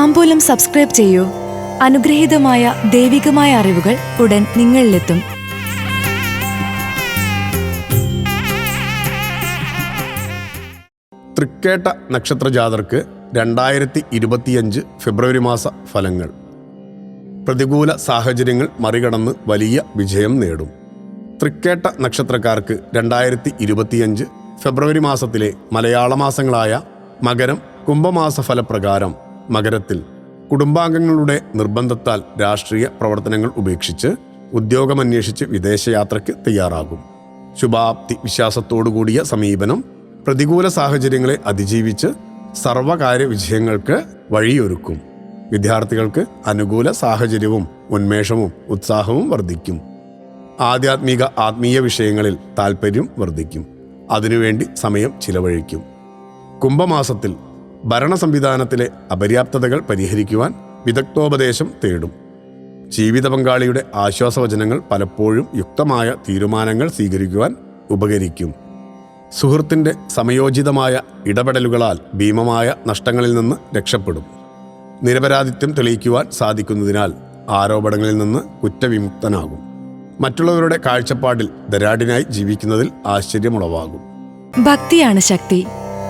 താമ്പൂലം subscribe ചെയ്യൂ. അനുഗ്രഹീതമായ ദൈവികമായ അറിവുകൾ ഉടൻ നിങ്ങളിലെത്തും. തൃക്കേട്ട നക്ഷത്ര ജാതർക്ക് രണ്ടായിരത്തി ഇരുപത്തിയഞ്ച് ഫെബ്രുവരി മാസ ഫലങ്ങൾ. പ്രതികൂല സാഹചര്യങ്ങൾ മറികടന്ന് വലിയ വിജയം നേടും. തൃക്കേട്ട നക്ഷത്രക്കാർക്ക് രണ്ടായിരത്തി ഇരുപത്തിയഞ്ച് ഫെബ്രുവരി മാസത്തിലെ മലയാള മാസങ്ങളായ മകരം കുംഭമാസ ഫലപ്രകാരം മകരത്തിൽ കുടുംബാംഗങ്ങളുടെ നിർബന്ധത്താൽ രാഷ്ട്രീയ പ്രവർത്തനങ്ങൾ ഉപേക്ഷിച്ച് ഉദ്യോഗമന്വേഷിച്ച് വിദേശയാത്രയ്ക്ക് തയ്യാറാകും. ശുഭാപ്തി വിശ്വാസത്തോടുകൂടിയ സമീപനം പ്രതികൂല സാഹചര്യങ്ങളെ അതിജീവിച്ച് സർവകാര്യ വിജയങ്ങൾക്ക് വഴിയൊരുക്കും. വിദ്യാർത്ഥികൾക്ക് അനുകൂല സാഹചര്യവും ഉന്മേഷവും ഉത്സാഹവും വർദ്ധിക്കും. ആധ്യാത്മിക ആത്മീയ വിഷയങ്ങളിൽ താൽപ്പര്യം വർദ്ധിക്കും. അതിനുവേണ്ടി സമയം ചിലവഴിക്കും. കുംഭമാസത്തിൽ ഭരണ സംവിധാനത്തിലെ അപര്യാപ്തതകൾ പരിഹരിക്കുവാൻ വിദഗ്ധോപദേശം തേടും. ജീവിത പങ്കാളിയുടെ ആശ്വാസവചനങ്ങൾ പലപ്പോഴും യുക്തമായ തീരുമാനങ്ങൾ സ്വീകരിക്കുവാൻ ഉപകരിക്കും. സുഹൃത്തിന്റെ സമയോചിതമായ ഇടപെടലുകളാൽ ഭീമമായ നഷ്ടങ്ങളിൽ നിന്ന് രക്ഷപ്പെടും. നിരപരാധിത്വം തെളിയിക്കുവാൻ സാധിക്കുന്നതിനാൽ ആരോപണങ്ങളിൽ നിന്ന് കുറ്റവിമുക്തനാകും. മറ്റുള്ളവരുടെ കാഴ്ചപ്പാടിൽ ധരാടിനായി ജീവിക്കുന്നതിൽ ആശ്ചര്യമുളവാകും. ഭക്തിയാണ് ശക്തി.